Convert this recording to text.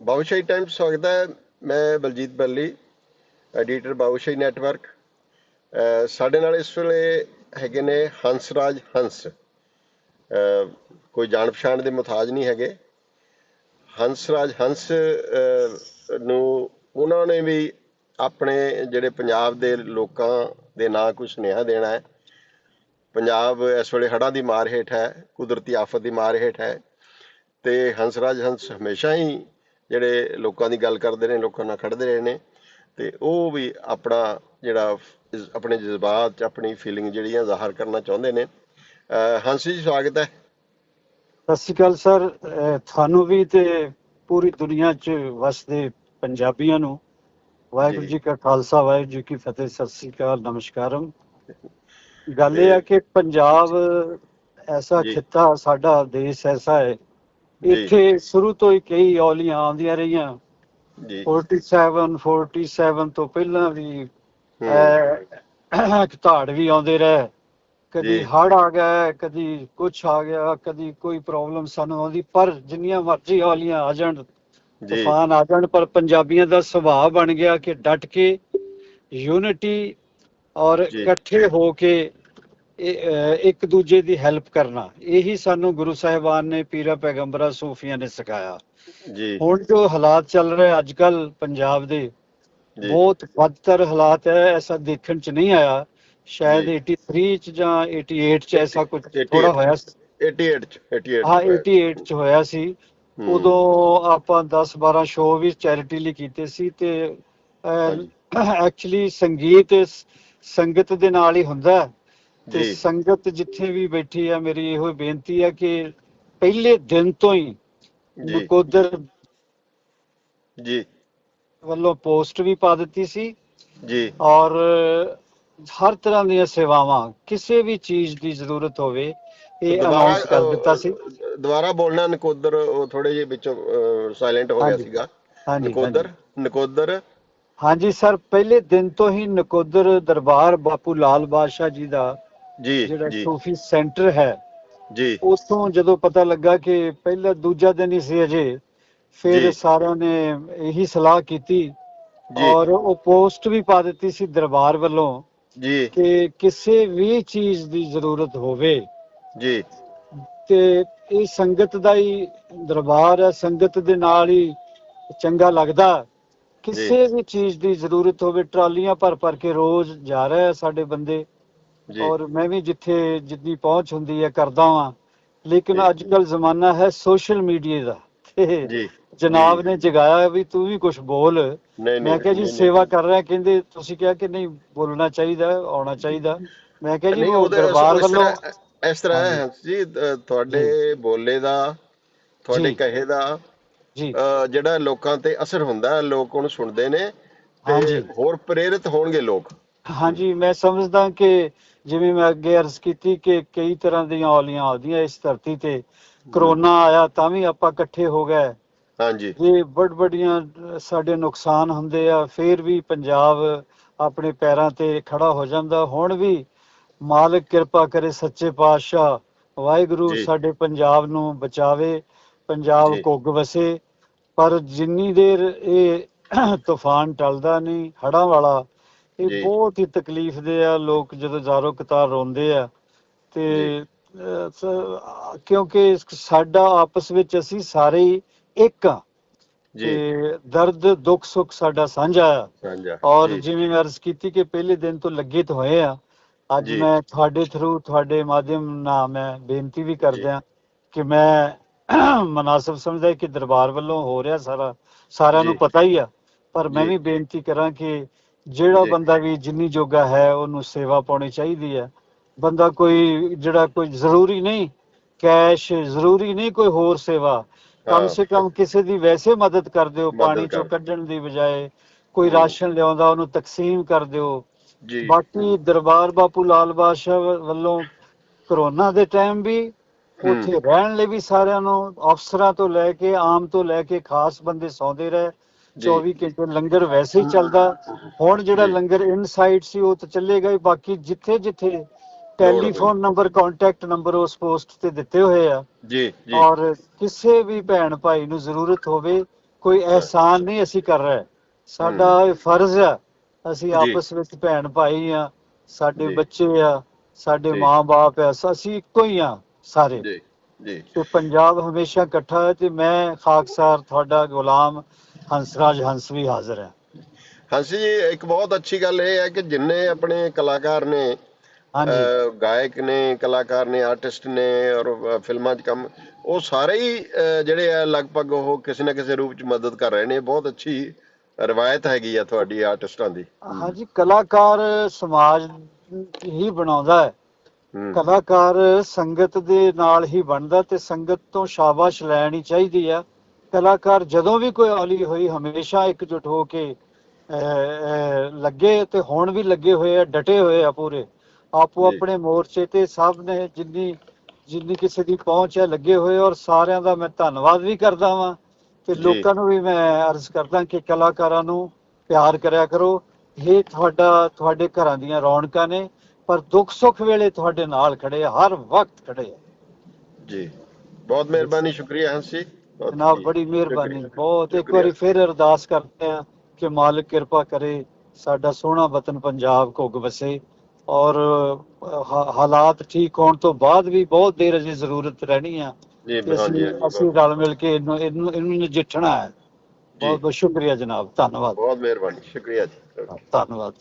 ਬਾਉਸ਼ਾਹੀ Times ਸਵਾਗਤ ਹੈ। ਮੈਂ ਬਲਜੀਤ ਬੱਲੀ, ਐਡੀਟਰ ਬਾਉਸ਼ਾਹੀ ਨੈਟਵਰਕ। ਸਾਡੇ ਨਾਲ ਇਸ ਵੇਲੇ ਹੈਗੇ ਨੇ ਹੰਸਰਾਜ ਹੰਸ। ਕੋਈ ਜਾਣ ਪਛਾਣ ਦੇ ਮੁਤਾਜ ਨਹੀਂ ਹੈਗੇ। ਹੰਸਰਾਜ ਹੰਸ ਨੂੰ ਉਹਨਾਂ ਨੇ ਵੀ ਆਪਣੇ ਜਿਹੜੇ ਪੰਜਾਬ ਦੇ ਲੋਕਾਂ ਦੇ ਨਾਂ ਕੁਝ ਸੁਨੇਹਾ ਦੇਣਾ ਹੈ। ਪੰਜਾਬ ਇਸ ਵੇਲੇ ਹੜ੍ਹਾਂ ਦੀ ਮਾਰ ਹੇਠ ਹੈ, ਕੁਦਰਤੀ ਆਫਤ ਦੀ ਮਾਰ ਹੇਠ ਹੈ। ਤੇ ਹੰਸਰਾਜ ਹੰਸ ਹਮੇਸ਼ਾ ਹੀ ਜਿਹੜੇ ਲੋਕਾਂ ਦੀ ਗੱਲ ਕਰਦੇ ਨੇ ਲੋਕਾਂ ਨਾਲ ਖੜਦੇ ਰਹੇ ਨੇ ਤੇ ਉਹ ਵੀ ਆਪਣਾ ਜਿਹੜਾ ਆਪਣੇ ਜਜ਼ਬਾਤ ਚ ਆਪਣੀ ਫੀਲਿੰਗ ਜਿਹੜੀਆਂ ਜ਼ਾਹਰ ਕਰਨਾ ਚਾਹੁੰਦੇ ਨੇ ਹੰਸ ਜੀ ਸਵਾਗਤ ਹੈ ਸਤਿ ਸ਼੍ਰੀ ਅਕਾਲ ਸਰ ਤੁਹਾਨੂੰ ਵੀ ਤੇ ਪੂਰੀ ਦੁਨੀਆ 'ਚ ਵਸਦੇ ਪੰਜਾਬੀਆਂ ਨੂੰ ਵਾਹਿਗੁਰੂ ਜੀ। ਕਾ ਖਾਲਸਾ ਵਾਹਿਗੁਰੂ ਜੀ ਕੀ ਫਤਿਹ ਸਤਿ ਸ਼੍ਰੀ ਅਕਾਲ ਨਮਸਕਾਰਮ ਗੱਲ ਇਹ ਹੈ ਕਿ ਪੰਜਾਬ ਐਸਾ। ਖਿੱਤਾ ਸਾਡਾ ਦੇਸ਼ ਐਸਾ ਹੈ। ਇੱਥੇ ਸ਼ੁਰੂ ਤੋਂ ਹੀ ਕਈ ਔਲੀਆਂ ਆਉਂਦੀਆਂ ਰਹੀਆਂ। ਜੀ। 47 47 ਤੋਂ ਪਹਿਲਾਂ ਵੀ ਧਾੜ ਵੀ ਆਉਂਦੇ ਰਹੇ। ਕਦੀ। ਹੜ ਆ ਗਿਆ ਕਦੀ ਕੁਛ ਆ ਗਿਆ ਕਦੀ ਕੋਈ ਪ੍ਰੋਬਲਮ ਸਾਨੂੰ ਆਉਂਦੀ ਪਰ ਜਿੰਨੀਆਂ ਮਰਜ਼ੀ ਹੌਲੀਆਂ ਆ ਜਾਣ ਤੂਫਾਨ ਆ ਜਾਣ ਪਰ ਪੰਜਾਬੀਆਂ ਦਾ ਸੁਭਾਅ ਬਣ ਗਿਆ ਕਿ ਡਟ ਕੇ ਯੂਨਿਟੀ ਔਰ। ਇਕੱਠੇ ਹੋ ਕੇ ਇੱਕ ਦੂਜੇ ਦੀ ਹੈਲਪ ਕਰਨਾ। ਇਹੀ ਸਾਨੂੰ ਗੁਰੂ ਸਾਹਿਬਾਨ ਨੇ ਪੀਰਾ ਪੈਗੰਬਰਾਂ ਸੂਫੀਆਂ ਨੇ ਸਿਖਾਇਆ। ਜੀ। ਹੁਣ ਜੋ ਹਾਲਾਤ ਚੱਲ ਰਹੇ ਅੱਜ ਕੱਲ ਪੰਜਾਬ ਦੇ ਬਹੁਤ ਬਦਤਰ ਹਾਲਾਤ ਹੈ ਐਸਾ ਦੇਖਣ ਚ ਨਹੀਂ ਆਇਆ। ਸ਼ਾਇਦ ਜੀ। 83 ਚ ਜਾਂ 88 ਚ ਐਸਾ ਕੁਝ 88 ਥੋੜਾ ਹੋਇਆ ਸੀ। 88 ਚ 88 ਹਾਂ ਚ 88 ਚ ਹੋਇਆ ਸੀ। ਉਦੋਂ ਆਪਾਂ 10 12 ਸ਼ੋਅ ਵੀ ਚੈਰਿਟੀ ਲਈ ਕੀਤੇ ਸੀ ਤੇ। ਐਕਚੁਅਲੀ ਸੰਗੀਤ ਸੰਗਤ ਦੇ ਨਾਲ ਹੀ ਹੁੰਦਾ। ਹੈ ਤੇ ਸੰਗਤ ਜਿੱਥੇ ਵੀ ਬੈਠੀ ਆ ਮੇਰੀ ਇਹੋ ਬੇਨਤੀ ਹੈ ਕਿ ਪਹਿਲੇ ਦਿਨ ਤੋਂ ਹੀ ਨਕੋਦਰ ਜੀ। ਵੱਲੋਂ ਪੋਸਟ ਵੀ ਪਾ ਦਿੱਤੀ ਸੀ। ਜੀ। ਔਰ ਹਰ ਤਰ੍ਹਾਂ ਦੀਆਂ ਸੇਵਾਵਾਂ ਕਿਸੇ ਵੀ ਚੀਜ਼ ਦੀ ਜ਼ਰੂਰਤ ਹੋਵੇ ਇਹ ਅਨਾਉਂਸ ਕਰ ਦਿੱਤਾ ਸੀ। ਦੁਬਾਰਾ ਬੋਲਣਾ ਨਕੋਦਰ ਉਹ ਥੋੜੇ ਜਿਹੇ ਵਿੱਚੋਂ ਸਾਇਲੈਂਟ ਹੋ ਗਿਆ ਸੀਗਾ। ਹਾਂਜੀ। ਨਕੋਦਰ ਨਕੋਦਰ। ਹਾਂਜੀ ਸਰ ਪਹਿਲੇ ਦਿਨ ਤੋਂ ਹੀ ਨਕੋਦਰ ਦਰਬਾਰ ਬਾਪੂ ਲਾਲ ਬਾਦਸ਼ਾਹ ਜੀ ਦਾ ਜੀ ਜਿਹੜਾ ਸੂਫੀ ਸੈਂਟਰ ਹੈ ਜੀ। ਉਥੋਂ ਜਦੋਂ ਪਤਾ ਲੱਗਾ ਕਿ ਪਹਿਲਾ ਦੂਜਾ ਦਿਨ ਹੀ ਸੀ ਅਜੇ। ਫਿਰ ਸਾਰਿਆਂ ਨੇ ਇਹੀ ਸਲਾਹ ਕੀਤੀ ਔਰ ਉਹ ਪੋਸਟ ਵੀ ਪਾ ਦਿੱਤੀ ਸੀ ਦਰਬਾਰ ਵੱਲੋਂ ਜੀ। ਕਿ ਕਿਸੇ ਵੀ ਚੀਜ਼ ਦੀ ਜ਼ਰੂਰਤ ਹੋਵੇ। ਜੀ। ਤੇ ਇਹ ਸੰਗਤ ਦਾ ਹੀ ਦਰਬਾਰ ਹੈ ਸੰਗਤ ਦੇ ਨਾਲ ਹੀ ਚੰਗਾ ਲੱਗਦਾ। ਕਿਸੇ ਵੀ ਚੀਜ਼ ਦੀ ਜ਼ਰੂਰਤ ਹੋਵੇ ਟਰਾਲੀਆਂ ਭਰ ਭਰ ਕੇ ਰੋਜ਼ ਜਾ ਰਹੇ ਆ ਸਾਡੇ ਬੰਦੇ। ਔਰ ਮੈਂ ਵੀ ਜਿੱਥੇ ਜਿੰਨੀ ਪਹੁੰਚ ਹੁੰਦੀ ਹੈ ਕਰਦਾ ਵਾਂ। ਲੇਕਿਨ। ਅੱਜ ਕੱਲ ਜ਼ਮਾਨਾ ਹੈ ਸੋਸ਼ਲ ਮੀਡੀਆ ਦਾ। ਜੀ। ਜਨਾਬ। ਨੇ ਜਗਾਇਆ ਵੀ ਤੂੰ ਵੀ ਕੁਝ ਬੋਲ। ਮੈਂ ਕਿਹਾ ਜੀ ਸੇਵਾ ਕਰ ਰਿਹਾ ਕਹਿੰਦੇ ਤੁਸੀਂ ਕਿਹਾ ਕਿ ਨਹੀਂ ਬੋਲਣਾ ਚਾਹੀਦਾ ਆਉਣਾ ਚਾਹੀਦਾ। ਮੈਂ ਕਿਹਾ ਜੀ ਉਹ ਦਰਬਾਰ ਵੱਲੋਂ ਇਸ ਤਰ੍ਹਾਂ ਹੈ ਜੀ ਤੁਹਾਡੇ ਬੋਲੇ ਦਾ ਤੁਹਾਡੇ। ਕਹੇ ਦਾ ਜੀ। ਜਿਹੜਾ ਲੋਕਾਂ ਤੇ ਅਸਰ ਹੁੰਦਾ ਹੈ, ਲੋਕ ਉਹਨੂੰ ਸੁਣਦੇ ਨੇ ਤੇ। ਹੋਰ ਪ੍ਰੇਰਿਤ ਹੋਣਗੇ ਲੋਕ। ਹਾਂਜੀ ਮੈਂ ਸਮਝਦਾ ਕਿ ਜਿਵੇਂ ਮੈਂ ਅੱਗੇ ਅਰਜ਼ ਕੀਤੀ ਕਿ ਕਈ ਤਰ੍ਹਾਂ ਦੀਆਂ ਔਲੀਆਂ ਆਉਂਦੀਆਂ ਇਸ ਧਰਤੀ ਤੇ ਕਰੋਨਾ ਆਇਆ ਤਾਂ ਵੀ ਆਪਾਂ ਇਕੱਠੇ ਹੋ ਗਏ। ਹਾਂਜੀ। ਇਹ ਵੱਡ ਵੱਡੀਆਂ ਸਾਡੇ ਨੁਕਸਾਨ ਹੁੰਦੇ ਆ ਫੇਰ ਵੀ ਪੰਜਾਬ ਆਪਣੇ ਪੈਰਾਂ ਤੇ ਖੜਾ ਹੋ ਜਾਂਦਾ। ਹੁਣ ਵੀ ਮਾਲਕ ਕਿਰਪਾ ਕਰੇ ਸੱਚੇ ਪਾਤਸ਼ਾਹ ਵਾਹਿਗੁਰੂ। ਸਾਡੇ ਪੰਜਾਬ ਨੂੰ ਬਚਾਵੇ ਪੰਜਾਬ। ਘੁੱਗ ਵਸੇ। ਪਰ ਜਿੰਨੀ ਦੇਰ ਇਹ ਤੂਫਾਨ ਟਲਦਾ ਨਹੀਂ ਹੜਾਂ ਵਾਲਾ ਇਹ ਬਹੁਤ ਹੀ ਤਕਲੀਫ ਦੇ ਆ ਲੋਕ ਜਦੋਂ ਜ਼ਾਰੋ ਕਤਾਰ ਰੋਂਦੇ ਆ ਤੇ ਕਿਉਂਕਿ ਸਾਡਾ ਆਪਸ ਵਿੱਚ ਅਸੀਂ ਸਾਰੇ ਇੱਕ ਆ। ਜੀ। ਦਰਦ ਦੁੱਖ ਸੁੱਖ ਸਾਡਾ ਸਾਂਝਾ ਆ। ਔਰ ਜਿਵੇਂ ਮੈਂ ਅਰਜ਼ ਕੀਤੀ ਕਿ ਪਹਿਲੇ ਦਿਨ ਤੋਂ ਲੱਗੇ ਤਾਂ ਹੋਏ ਆ ਅੱਜ ਮੈਂ ਤੁਹਾਡੇ ਥਰੂ ਤੁਹਾਡੇ ਮਾਧਿਅਮ ਨਾਲ ਮੈਂ ਬੇਨਤੀ ਵੀ ਕਰਦਿਆਂ ਕਿ ਮੈਂ ਮناسب ਸਮਝਦਾ ਕਿ ਦਰਬਾਰ ਵੱਲੋਂ ਹੋ ਰਿਹਾ ਸਾਰਾ ਸਾਰਿਆਂ ਨੂੰ ਪਤਾ ਹੀ ਆ। ਪਰ ਮੈਂ ਵੀ ਬੇਨਤੀ ਕਰਾਂ ਕਿ ਜਿਹੜਾ। ਬੰਦਾ ਵੀ ਜਿੰਨੀ ਜੋਗਾ ਹੈ ਉਹਨੂੰ ਸੇਵਾ ਪਾਉਣੀ ਚਾਹੀਦੀ ਹੈ ਬੰਦਾ ਕੋਈ ਜਿਹੜਾ ਕੋਈ ਜ਼ਰੂਰੀ ਨਹੀਂ ਕੈਸ਼ ਜ਼ਰੂਰੀ ਨਹੀਂ ਕੋਈ ਹੋਰ ਸੇਵਾ ਕਮ। ਸੇ ਕਮ ਕਿਸੇ ਦੀ ਵੈਸੇ ਮਦਦ ਕਰ ਦਿਓ ਪਾਣੀ ਚੋਂ। ਕੱਢਣ ਦੀ ਬਜਾਏ ਕੋਈ। ਰਾਸ਼ਨ ਲਿਆਉਂਦਾ ਉਹਨੂੰ ਤਕਸੀਮ ਕਰ ਦਿਓ ਜੀ ਬਾਕੀ ਦਰਬਾਰ ਬਾਪੂ ਲਾਲ ਬਾਦਸ਼ਾਹ ਵੱਲੋਂ ਕਰੋਨਾ ਦੇ ਟਾਈਮ ਵੀ। ਉੱਥੇ ਰਹਿਣ ਲਈ ਵੀ ਸਾਰਿਆਂ ਨੂੰ ਅਫਸਰਾਂ ਤੋਂ ਲੈ ਕੇ ਆਮ ਤੋਂ ਲੈ ਕੇ ਖਾਸ ਬੰਦੇ ਸੌਂਦੇ ਰਹੇ। 24 ਘੰਟੇ ਲੰਗਰ ਵੈਸੇ ਹੀ ਚੱਲਦਾ ਹੁਣ ਜਿਹੜਾ। ਲੰਗਰ ਇਨਸਾਈਡ ਸੀ ਉਹ ਤਾਂ ਚੱਲੇਗਾ ਹੀ ਬਾਕੀ ਜਿੱਥੇ ਜਿੱਥੇ ਟੈਲੀਫੋਨ ਨੰਬਰ ਕੰਟੈਕਟ ਨੰਬਰ ਉਸ ਪੋਸਟ ਤੇ ਦਿੱਤੇ ਹੋਏ ਆ। ਜੀ ਜੀ। ਔਰ ਕਿਸੇ ਵੀ ਭੈਣ ਭਾਈ ਨੂੰ ਜ਼ਰੂਰਤ ਹੋਵੇ ਕੋਈ ਅਹਿਸਾਨ ਨਹੀਂ ਅਸੀਂ ਕਰ ਰਹੇ। ਸਾਡਾ ਇਹ ਫਰਜ਼ ਹੈ ਅਸੀਂ। ਆਪਸ ਵਿੱਚ ਭੈਣ ਭਾਈ ਆ ਸਾਡੇ। ਬੱਚੇ ਆ ਸਾਡੇ। ਮਾਂ-ਬਾਪ ਆ ਅਸੀਂ ਇੱਕੋ ਹੀ ਆ ਸਾਰੇ। ਜੀ ਜੀ। ਤੇ ਪੰਜਾਬ ਹਮੇਸ਼ਾ ਇਕੱਠਾ ਹੈ ਤੇ ਮੈਂ ਖਾਕਸਾਰ ਤੁਹਾਡਾ ਗੁਲਾਮ ਹੰਸਰਾਜ ਹੰਸ ਵੀ ਹਾਜ਼ਰ ਹੈ। ਹਾਂਸੀ ਜੀ ਇੱਕ ਬਹੁਤ ਅੱਛੀ ਗੱਲ ਇਹ ਹੈ ਕਿ ਜਿੰਨੇ ਆਪਣੇ ਕਲਾਕਾਰ ਨੇ ਗਾਇਕ ਨੇ ਕਲਾਕਾਰ ਨੇ ਆਰਟਿਸਟ ਨੇ ਔਰ ਫਿਲਮਾਂ 'ਚ ਕੰਮ ਉਹ ਸਾਰੇ ਹੀ ਜਿਹੜੇ ਆ ਲਗਭਗ ਉਹ ਕਿਸੇ ਨਾ ਕਿਸੇ ਰੂਪ 'ਚ ਮਦਦ ਕਰ ਰਹੇ ਨੇ। ਬਹੁਤ ਅੱਛੀ ਰਵਾਇਤ ਹੈਗੀ ਆ ਤੁਹਾਡੀ ਆਰਟਿਸਟਾਂ ਦੀ। ਹਾਂਜੀ ਕਲਾਕਾਰ ਸਮਾਜ ਹੀ ਬਣਾਉਂਦਾ ਹੂੰ, ਕਲਾਕਾਰ ਸੰਗਤ ਦੇ ਨਾਲ ਹੀ ਬਣਦਾ ਤੇ ਸੰਗਤ ਤੋਂ ਸ਼ਾਬਾਸ਼ ਲੈਣੀ ਚਾਹੀਦੀ ਆ ਕਲਾਕਾਰ ਜਦੋਂ ਵੀ ਕੋਈ ਔਲੀ ਹੋਈ ਹਮੇਸ਼ਾ ਇਕਜੁੱਟ ਹੋ ਕੇ ਲੱਗੇ ਤੇ ਹੁਣ ਵੀ ਲੱਗੇ ਹੋਏ ਆ ਡਟੇ ਹੋਏ ਆ ਪੂਰੇ। ਆਪੋ। ਆਪਣੇ ਮੋਰਚੇ ਤੇ ਸਭ ਨੇ ਜਿੰਨੀ ਜਿੰਨੀ ਕਿਸੇ ਦੀ ਪਹੁੰਚ ਹੈ ਲੱਗੇ ਹੋਏ ਔਰ ਸਾਰਿਆਂ ਦਾ ਮੈਂ ਧੰਨਵਾਦ ਵੀ ਕਰਦਾ ਵਾਂ। ਤੇ। ਲੋਕਾਂ ਨੂੰ ਵੀ ਮੈਂ ਅਰਜ਼ ਕਰਦਾ ਕਿ ਕਲਾਕਾਰਾਂ ਨੂੰ ਪਿਆਰ ਕਰਿਆ ਕਰੋ। ਇਹ ਤੁਹਾਡਾ ਤੁਹਾਡੇ ਘਰਾਂ ਦੀਆਂ ਰੌਣਕਾਂ ਨੇ ਪਰ ਦੁੱਖ ਸੁੱਖ ਵੇਲੇ ਤੁਹਾਡੇ ਨਾਲ ਖੜੇ ਹਰ ਵਕਤ ਖੜੇ ਜੀ। ਬਹੁਤ ਮਿਹਰਬਾਨੀ ਸ਼ੁਕਰੀਆ ਹੰਸੀ। ਜਨਾਬ ਬੜੀ ਮਿਹਰਬਾਨੀ। ਬਹੁਤ ਇੱਕ। ਵਾਰੀ ਫਿਰ ਅਰਦਾਸ ਕਰਦੇ ਆ ਕਿ ਮਾਲਕ ਕਿਰਪਾ ਕਰੇ ਸਾਡਾ ਸੋਹਣਾ ਵਤਨ ਪੰਜਾਬ ਘੁੱਗ ਵਸੇ ਔਰ ਹਾਲਾਤ ਠੀਕ ਹੋਣ ਤੋਂ ਬਾਅਦ ਵੀ ਬਹੁਤ ਦੇਰ ਅਜੇ ਜ਼ਰੂਰਤ ਰਹਿਣੀ ਆ ਅਸੀਂ ਰਲ ਮਿਲ ਕੇ ਇਹਨੂੰ ਇਹਨੂੰ ਇਹਨੂੰ ਨਜਿੱਠਣਾ ਹੈ। ਬਹੁਤ ਬਹੁਤ ਸ਼ੁਕਰੀਆ ਜਨਾਬ। ਧੰਨਵਾਦ। ਬਹੁਤ ਮਿਹਰਬਾਨੀ ਸ਼ੁਕਰੀਆ ਜੀ। ਧੰਨਵਾਦ।